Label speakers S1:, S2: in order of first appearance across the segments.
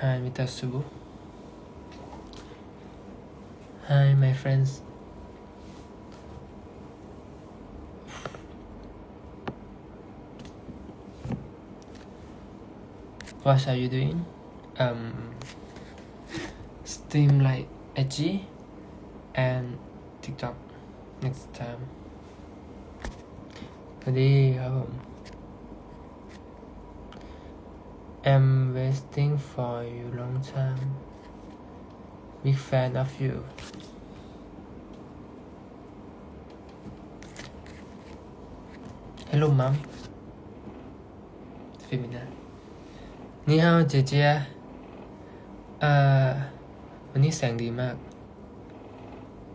S1: Hi, Mr. Subu. Hi, my friends. What are you doing? Um, stream like IG and TikTok next time. สวัสดีครับผม I'm waiting for you long time. Big fan of you. Hello, mom. Femina. นี่ฮาวเจเจเอ่อวันนี้แสงดีมาก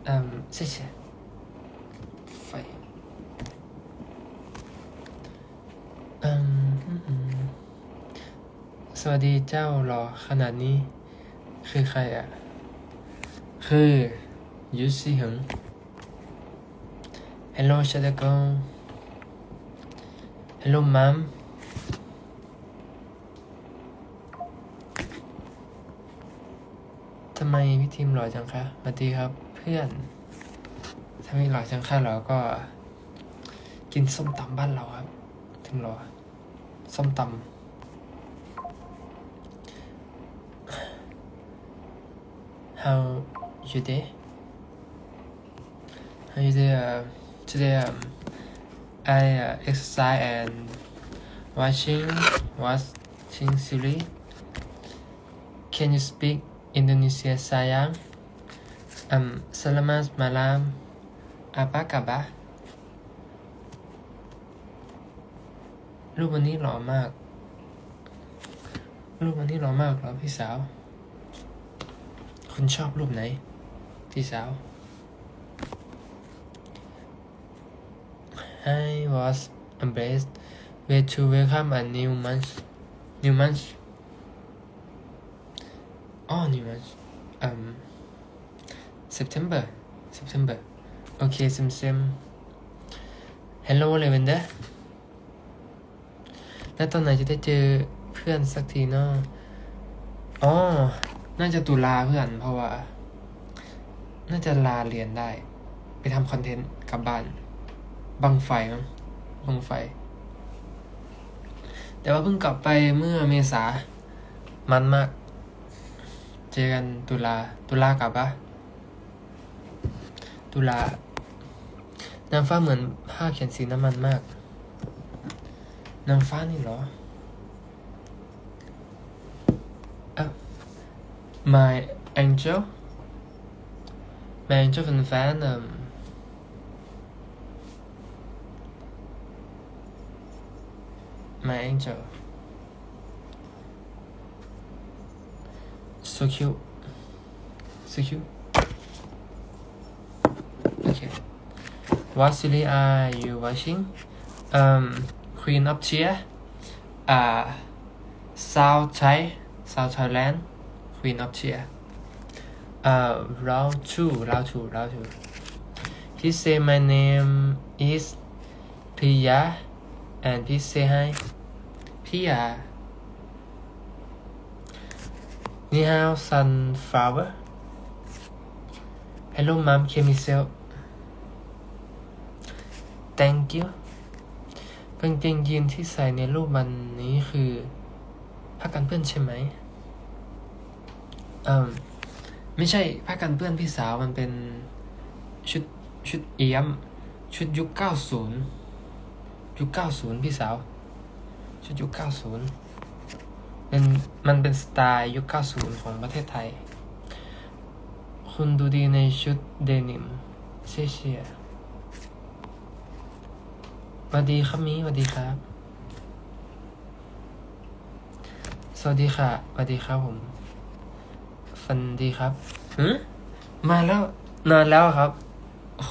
S1: อืม谢谢 สวัสดีเจ้าหรอขนาดนี้ คือใครอะ คือยูซี่หง Hello ชาดกง Hello mom ทำไมพี่ทีมหล่อจังคะสวัสดีครับเพื่อนถ้าไม่หล่อจังคะเราก็ กินส้มตำบ้านเราครับ ถึงหล่อส้มตำ How you day? How you day? Uh, today um, I uh, exercise and watching watching series. Can you speak Indonesia sayang? Um, selamat malam. Apa kabar? รูปวันนี้หล่อมาก รูปวันนี้หล่อมากเหรอพี่สาว คุณชอบรูปไหนพี่สาว I was embraced way to welcome a new month new month oh new month um September September okay sim sim hello lavender แล้วตอนไหนจะได้เจอเพื่อนสักทีเนาะอ๋อ น่าจะตุลาเพื่อน เพราะว่า น่าจะลาเรียนได้ ไปทำคอนเทนต์กลับบ้านบังไฟมั้งบังไฟ แต่ว่าเพิ่งกลับไปเมื่อเมษา มันมาก เจอกันตุลา ตุลากลับปะตุลาน้ำฟ้าเหมือนผ้าเขียนสีน้ำมันมากน้ำฟ้านี่เหรออะ My Angel, My Angel von Venom. My Angel. So cute. So cute. Okay. What city are you watching? Um, Queen of Tears. Uh, South Thai, South Thailand. Queen of Tears uh round two round two round two he say my name is Priya and please say hi Priya นี่ฮาว sunflower hello mom chemical thank you กางเกงยีนที่ใส่ในรูปวันนี้คือผ้ากันเปื้อนใช่ไหม เอ่มไม่ใช่ผ้ากันเปื้อนพี่สาวมันเป็นชุดชุดเอี้ยม ชุดยุคเก้าศูนย์ยุคเก้าศูนย์พี่สาว ชุดยุคเก้าศูนย์เป็นมันเป็นสไตล์ยุคเก้าศูนย์ของประเทศไทย คุณดูดีในชุดเดนิมเชี่ยเชี่ยสวัสดีครับมีสวัสดีครับ สวัสดีค่ะสวัสดีครับผม ฟันดีครับหืมมาแล้วนานแล้วครับโอ้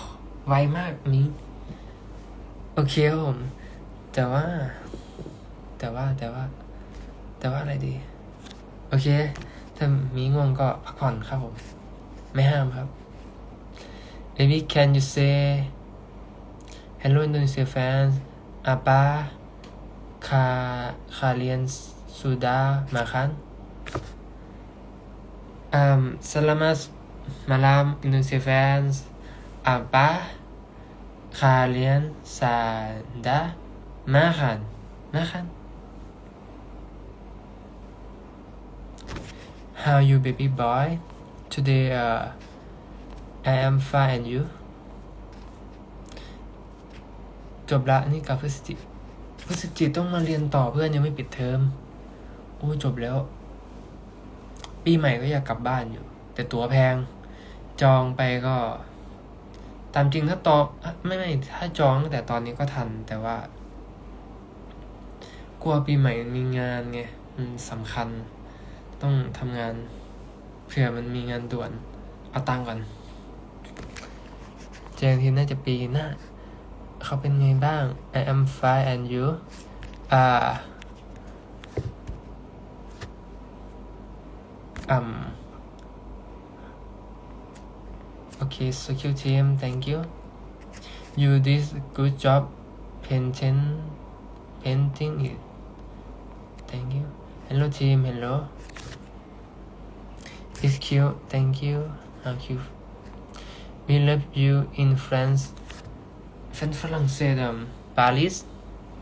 S1: ไวมากมีโอเคครับผม แต่ว่า แต่ว่าแต่ว่า แต่ว่าอะไรดี โอเค ถ้ามีง่วงก็พักผ่อนครับผม ไม่ห้ามครับ Maybe can you say Hello Indonesia fans Apa ka kalian sudah makan um, Selamat malam Indonesia fans Apa kalian sudah makan makan How you baby boy? Today uh, I am fine and you? จบละนี่กับพฤศจิพฤศจิต้องมาเรียนต่อเพื่อนยังไม่ปิดเทอมโอ้จบแล้ว ปีใหม่ก็อยากกลับบ้านอยู่ แต่ตั๋วแพง จองไปก็ ตามจริงถ้าตอไม่ไม่ถ้าจองตั้งแต่ตอนนี้ก็ทัน แต่ว่า กลัวปีใหม่มีงานไงมันสำคัญ ต้องทำงานเผื่อมันมีงานด่วน เอาตังก่อนเจอกันทีน่าจะปีหน้า เขาเป็นไงบ้าง I am fine and you อ่า อืมโอเค so cute team thank you you did good job painting painting it thank you hello team hello it's cute thank you how cute we love you in France แฟนฝรั่งเศสอ่ะปารีส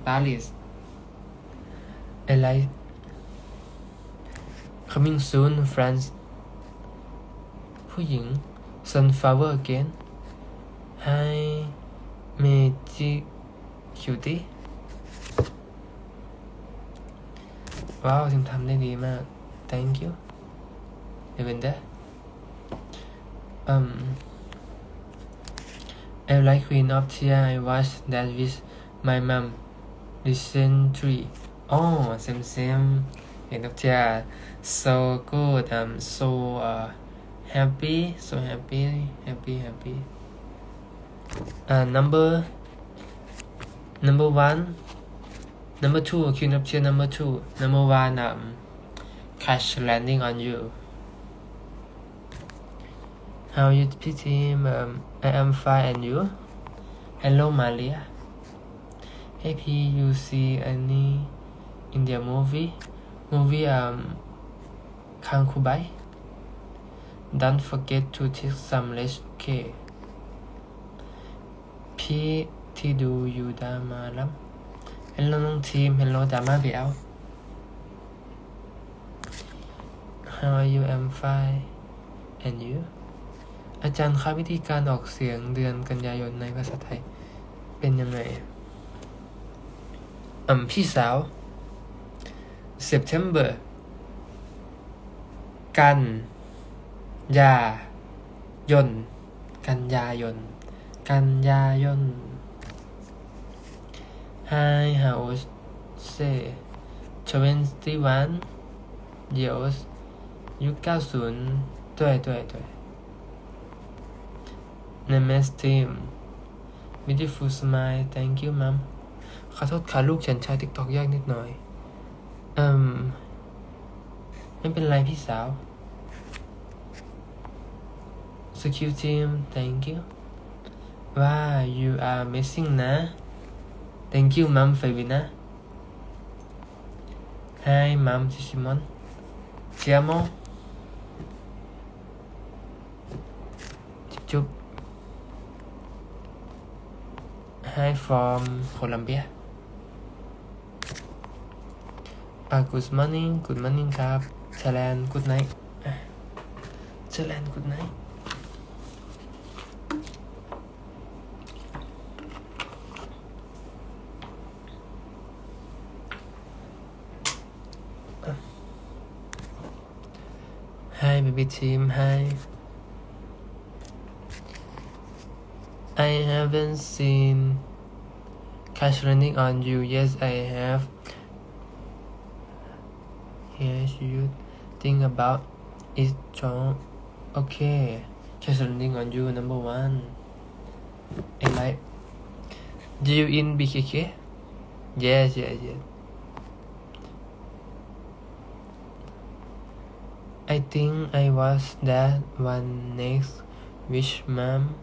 S1: ปารีส I like coming soon France ผู้หญิง sunflower again Hi Magic Cutie ว้าวทิมทำได้ดีมาก thank you Lavender um I like Queen of Tears I watched that with my mom recently oh same same Of so good. I'm so uh, happy so happy happy happy. Uh, number number one number two Tears number two. Number one um, crash landing on you. How you team um, I am fine and you? Hello Malia. Hey P you see any India movie movie um Kankubai don't forget to take some rest okay พี่ที่ดูอยู่ดามาลับ Hello น้องทีม Hello ดามาเบียว How are you I'm fine and you อาจารย์คะวิธีการออกเสียงเดือนกันยายนในภาษาไทย เป็นยังไงอืมพี่สาว September กัน ยา ยน กันยายน กันยายน Hi how say twenty one years ยุคเก้าศูนย์ด้วยด้วยด้วย Namaste team beautiful smile thank you mom ขอโทษค่ะลูกฉันใช้ TikTok ยากนิดหน่อย อืมไม่เป็นไรพี่สาว Secure team thank you ว่า you are amazing นะ thank you mom เฟวินะ Hi mom ชิชิมอนเชียโมจุ๊บ Hi from Colombia อ่า Good morning Good morning ครับ Thailand Good night อ่ะ Thailand Good night อ่ะ Hi baby team Hi I haven't seen Cash running on you. Yes, I have. you think about it, John. Okay. Cash running on you, number one. I like. Do you in BKK? yes yes yes I think I was that one next wish mom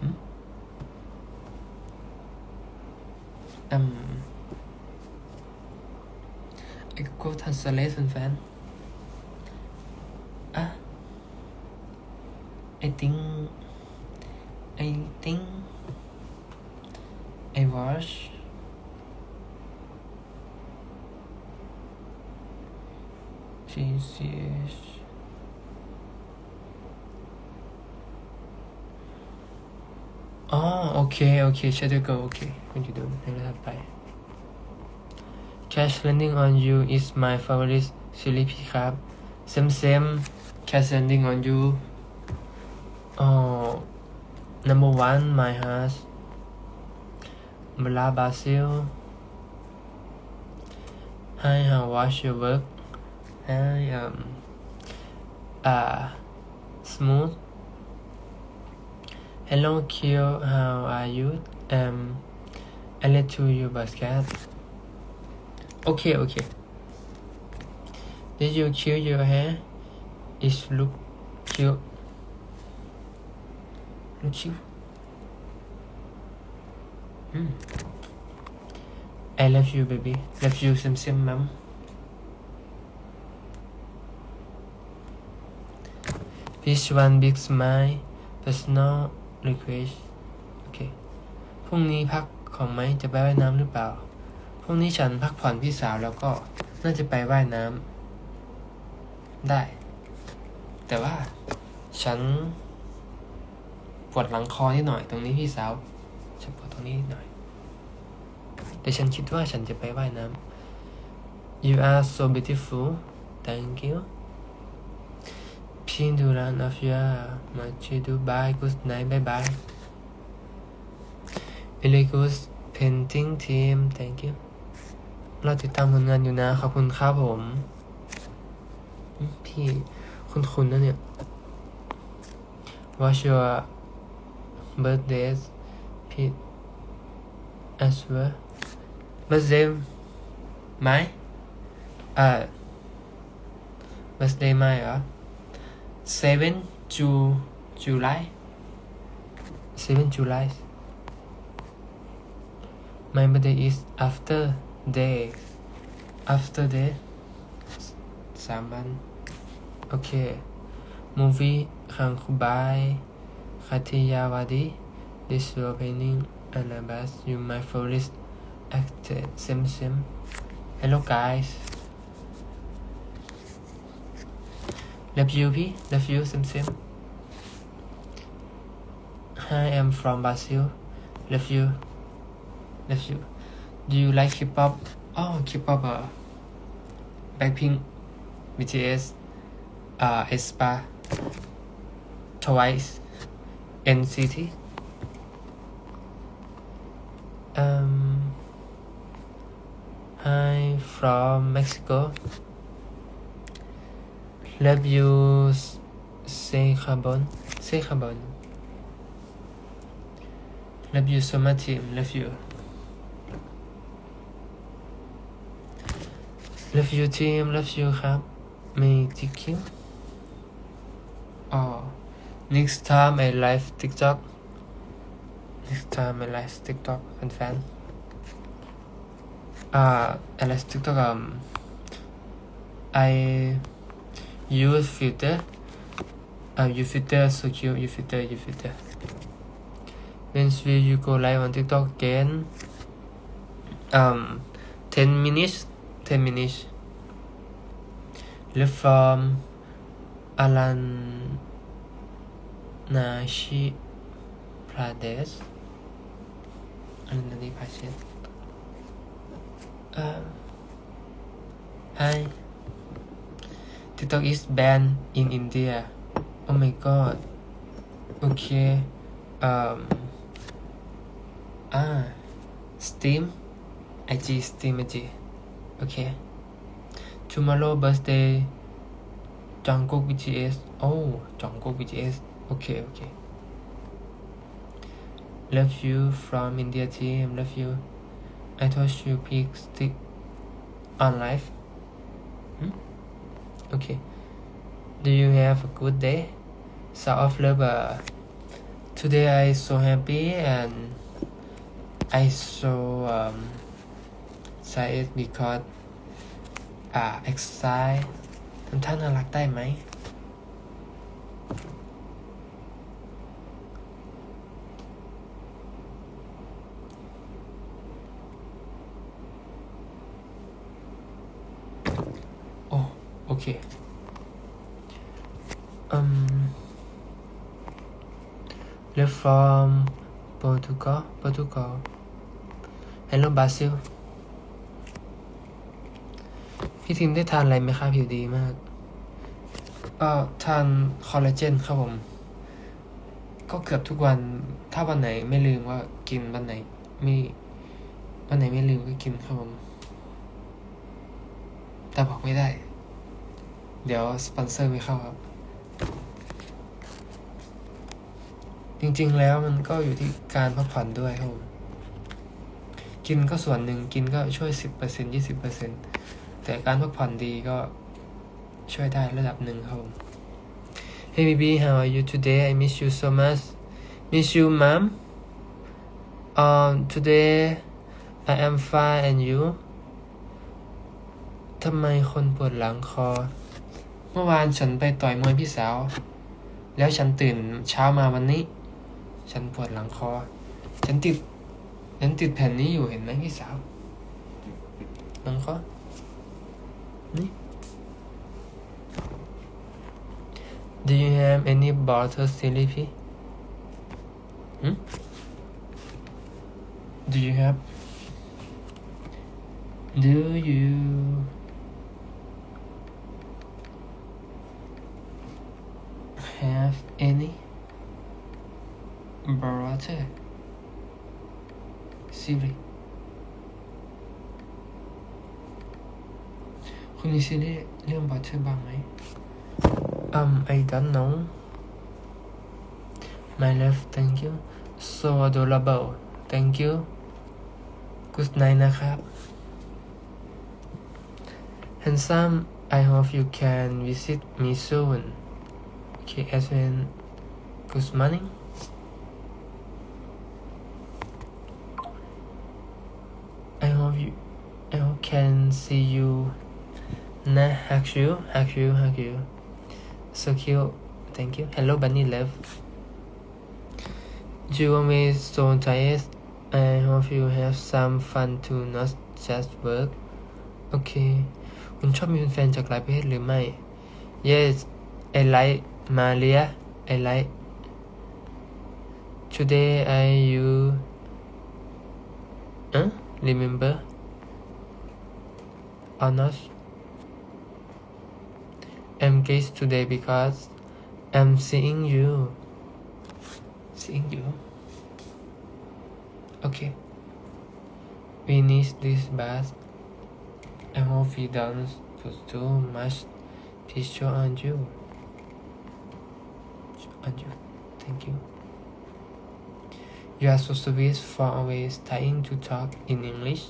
S1: hmm? um I could translation fan. Ah, I think, I think, I wash. Jesus. Oh, ah, okay, okay，下这个 OK，那就都那个拜。Cash Landing on You is my favorite series พี่ครับ Same same Cash Landing on You oh number one my heart Bla Basil Hi how was your work Hi um uh smooth Hello Kyo how are you um I let to you basket Okay okay Did you kill your hair It look cute Look cute Hmm. I love you, baby. Love you, Sim Sim, mom. This one big smile, personal request. โอเค พรุ่งนี้พักของไหมจะไปว่ายน้ำหรือเปล่า พ รุ่งนี้ฉันพักผ่อนพี่สาวแล้วก็น่าจะไปว่ายน้ำได้ แต่ว่าฉันปวดหลังคอนิดหน่อยตรงนี้พี่สาวฉันปวดตรงนี้นิดหน่อยแต่ฉันคิดว่าฉันจะไปว่ายน้ำ You are so beautiful thank you พี่ดูร้านออฟยามาช่วยดูบาย good night bye bye really good painting team thank you เราติดตามผลงานอยู่นะ ขอบคุณครับผม พี่คุณคุณนะเนี่ย What's your birthday พี่ as well birthday ไหมเอ่อ birthday ไหมเหรอ seven Ju July seven July my birthday is after day after that salmon okay. Movie Kankubai Katiyawadi this will painting Annabas you my favorite actor Sim Sim. Hello guys. Love you P love you Sim Sim. I am from Brazil love you. Love you do you like hip hop oh hip hop uh, Blackpink BTS uh, aespa Twice NCT um Hi from Mexico. Love you Say carbon Say carbon Love you so much team. Love you Love you team Love you ครับ มีจิคิวอ๋อ next time I live TikTok next time I live TikTok แฟนๆอ่า I live TikTok um I use filter uh you filter so cute you filter you filter when will you go live on TikTok again um 10 minutes 10 minutes live from Alan Nashi Pradesh Alanadi Pashet um, Hi TikTok is banned in India oh my god okay um ah Steam IG Steam IG okay. Tomorrow birthday Jungkook BTS oh Jungkook BTS okay okay. Love you from India team. Love you. I told you please stick on life. Hmm? okay. Do you have a good day? So of lover today I so happy and I so um excited because อ่า excite ทำท่าน่ารักได้ไหม โอ้ โอเค อืม Left from Portugal Portugal Hello Brazil พี่ทีมได้ทานอะไรไหมครับผิวดีมาก เอ่อทานคอลลาเจนครับผม ก็เกือบทุกวัน ถ้าวันไหนไม่ลืมก็กินวันไหนไม่วันไหนไม่ลืมก็กินครับผม แต่บอกไม่ได้ เดี๋ยวสปอนเซอร์ไม่เข้าครับ จริงๆแล้วมันก็อยู่ที่การพักผ่อนด้วยครับผม กินก็ส่วนหนึ่งกินก็ช่วยสิบเปอร์เซ็นยี่สิบเปอร์เซ็นต์ แต่การพักผ่อนดีก็ช่วยได้ระดับหนึ่งครับผม Hey baby how are you today I miss you so much miss you mom um today I am fine and you ทำไมคนปวดหลังคอ เมื่อวานฉันไปต่อยมวยพี่สาว แล้วฉันตื่นเช้ามาวันนี้ ฉันปวดหลังคอ ฉันติด ฉันติดแผ่นนี้อยู่เห็นไหมพี่สาวหลังคอ Do you have any sleepy? Hmm? Do you have? Do you have any brother Siri คุณมีซีรีส์เรื่องบัตเทอร์บ้างไหม Um I don't know My love thank you so adorable thank you good night นะครับ Handsome I hope you can visit me soon Okay as well good morning I hope you I hope can see you Nah, hug you, hug you, hug you. So cute. Thank you. Hello, Bunny Love. You are me so tired. I hope you have some fun to not just work. Okay. คุณชอบมีแฟนจากหลายประเทศหรือไม่ Yes I like Maria I like Today I you huh? remember or not I'm gay today because I'm seeing you. Seeing you. Okay. We need this bath. I hope we don't put too much tissue on you. On you. Thank you. You are so sweet for always trying to talk in English.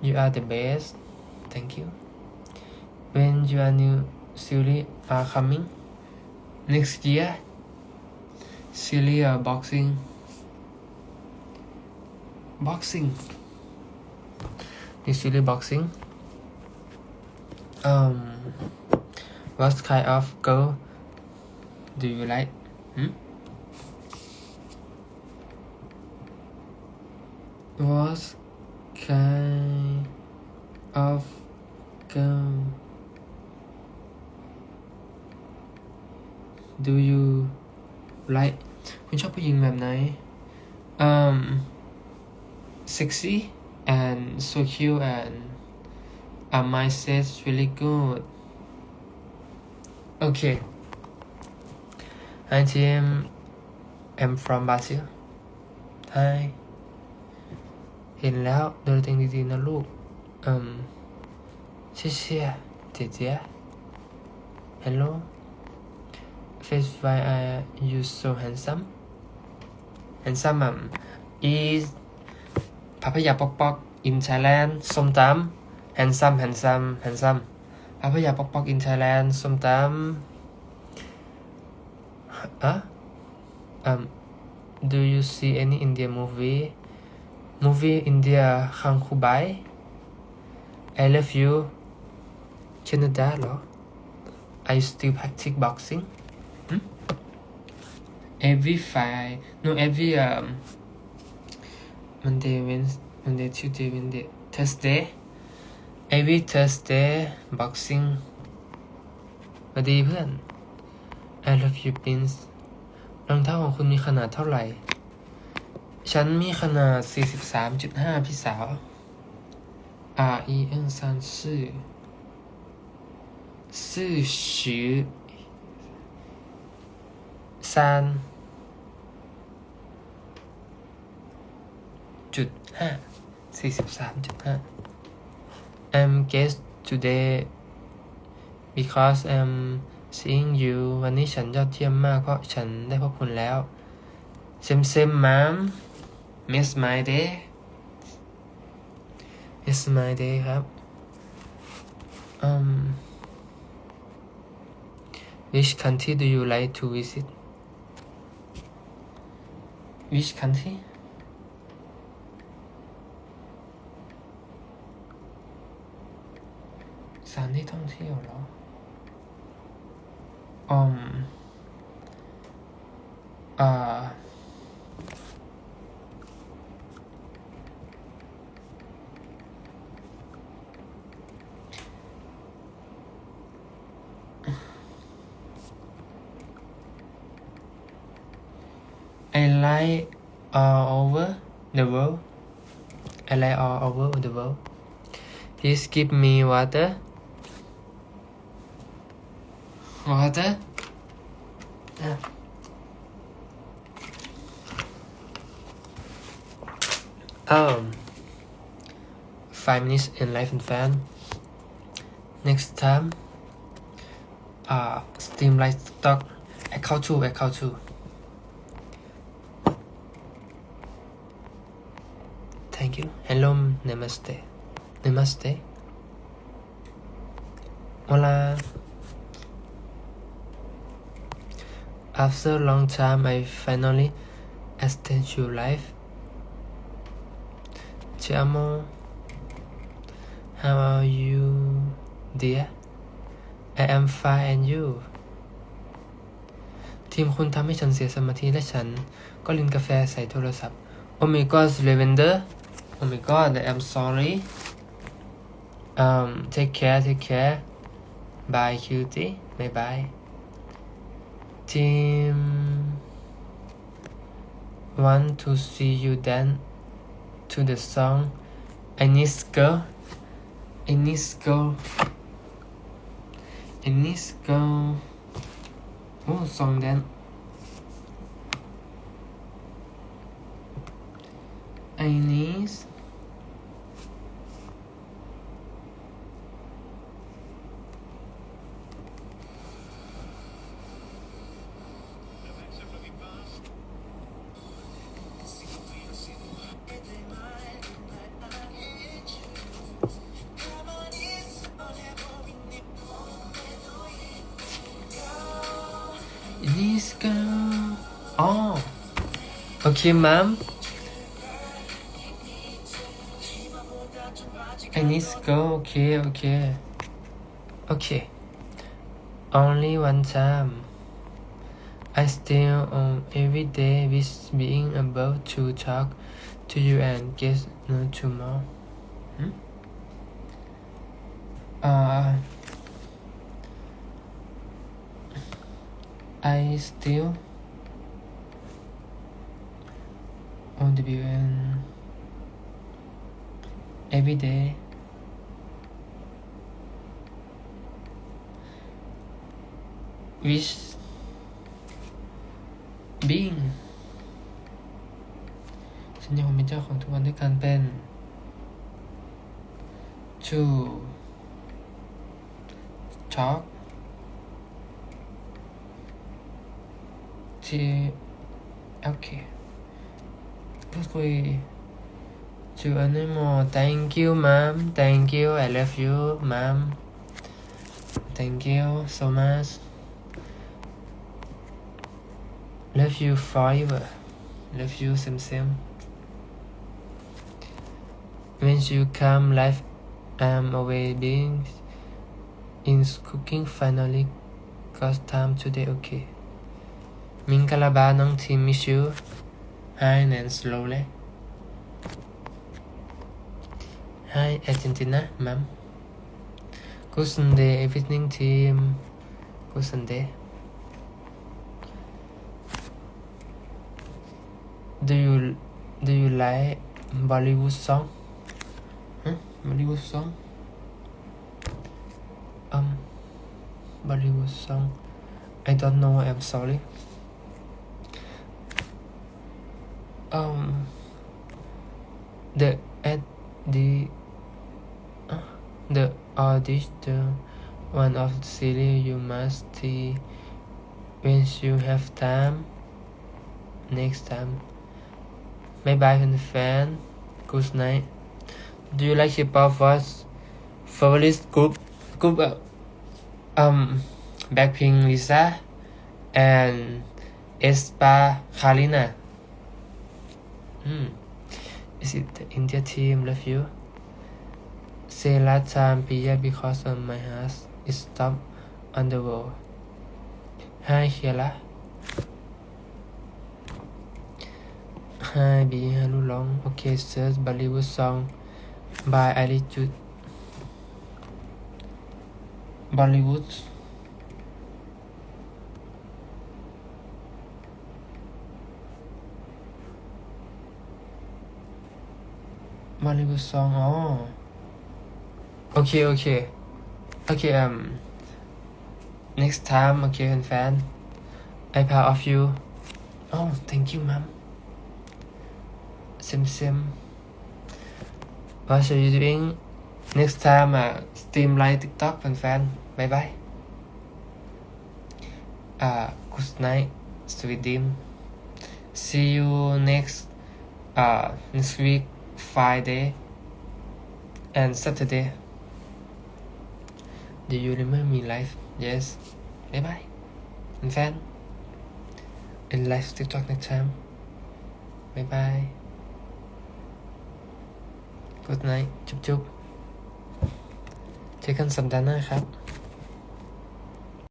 S1: You are the best. Thank you. When your new series are coming next year, series uh, boxing, boxing, new series boxing. Um, what kind of girl do you like? Hmm? What kind of girl do you like คุณชอบผู้หญิงแบบไหน um sexy and so cute and a mindset really good okay hi Tim I'm from Brazil hi เห็นแล้วดูแลตัวเองดีๆนะลูกอืม谢谢姐姐 hello face why are you so handsome handsome um, is พาพยาปอกปอกอินไทยแลนด์ส้มตำแฮนซัมแฮนซัมแฮนซัมพาพยาปอกปอกอินไทยแลนด์ส้มตำอะ um do you see any Indian movie movie India คังคูไบ I love you Canada เหรอ I still practice boxing hmm? every five no every um Monday Wednesday Monday Tuesday Wednesday Thursday every Thursday boxing สวัสดีเพื่อน I love you pins รองเท้าของคุณมีขนาดเท่าไหร่ ฉันมีขนาด 43.5 พี่สาว R E N 3 4 40三 จุดห้าสี่สิบสามจุดห้า I'm guest today because I'm seeing you วันนี้ฉันยอดเยี่ยมมากเพราะฉันได้พบคุณแล้ว Same same mom miss my day miss my day ครับ um which country do you like to visit which country สถานที่ท่องเที่ยวเหรอ อืมอ่า I like all over the world. I like all over the world. Please give me water. Yeah. Um, five minutes in life and fan. Next time, uh, Steam Livestock. I call two. I call two. Thank you. Hello, namaste. Namaste. Hola. After a long time, I finally extend your life. Ti amo. How are you, dear? I am fine and you? ทีมคุณทำให้ฉันเสียสมาธิและฉันก็ลินกาแฟใส่โทรศัพท์ Oh my god, Lavender. Oh my god, I am sorry. Um, take care, take care. Bye, cutie. Bye bye. Team want to see you dance to the song girl. I need girl. Oh, song then. I Okay, ma'am. I need to go. Okay, okay. Okay. Only one time. I still um every day with being able to talk to you and get know to more. Hmm? Uh, I still want to be in every day. With being ฉันยังคงเป็นเจ้าของทุกวันด้วยการเป็น to talk ที่โ basically do anymore. Thank you, ma'am. Thank you. I love you, ma'am. Thank you so much. Love you forever. Love you, same same. When you come, life I'm away being in cooking finally cause time today, okay. Minkalaba ng team miss you in and slowly. Hi Argentina, ma'am. Good Sunday evening team. Good Sunday. Do you do you like Bollywood song? Huh? Bollywood song? Um Bollywood song. I don't know, I'm sorry. Um the at the uh, the audition one of the series you must see when you have time. Next time. Bye bye fan. Good night. Do you like hip hop was favorite group group uh, um Blackpink Lisa and Espa Kalina Hmm. Is it the India team? Love you. Say last time Pia because of my house is stopped on the wall. Hi Sheila. Hi Bi Halu Long. Okay, search Bollywood song by Attitude. Bollywood. Bollywood song อ๋อโอเค โอเค โอเค um next time โอเคแฟนๆ I proud of you oh thank you mom sim sim what are you doing next time อ่ะ stream live tiktok แฟนๆ bye bye อ่า good night sweet dream see you next uh next week Friday and Saturday. Do you remember me live? Yes. Bye bye. And fan. In live TikTok next time. Bye bye. Good night. จุ๊บจุ๊บเจอกันสัปดาห์หน้าครับ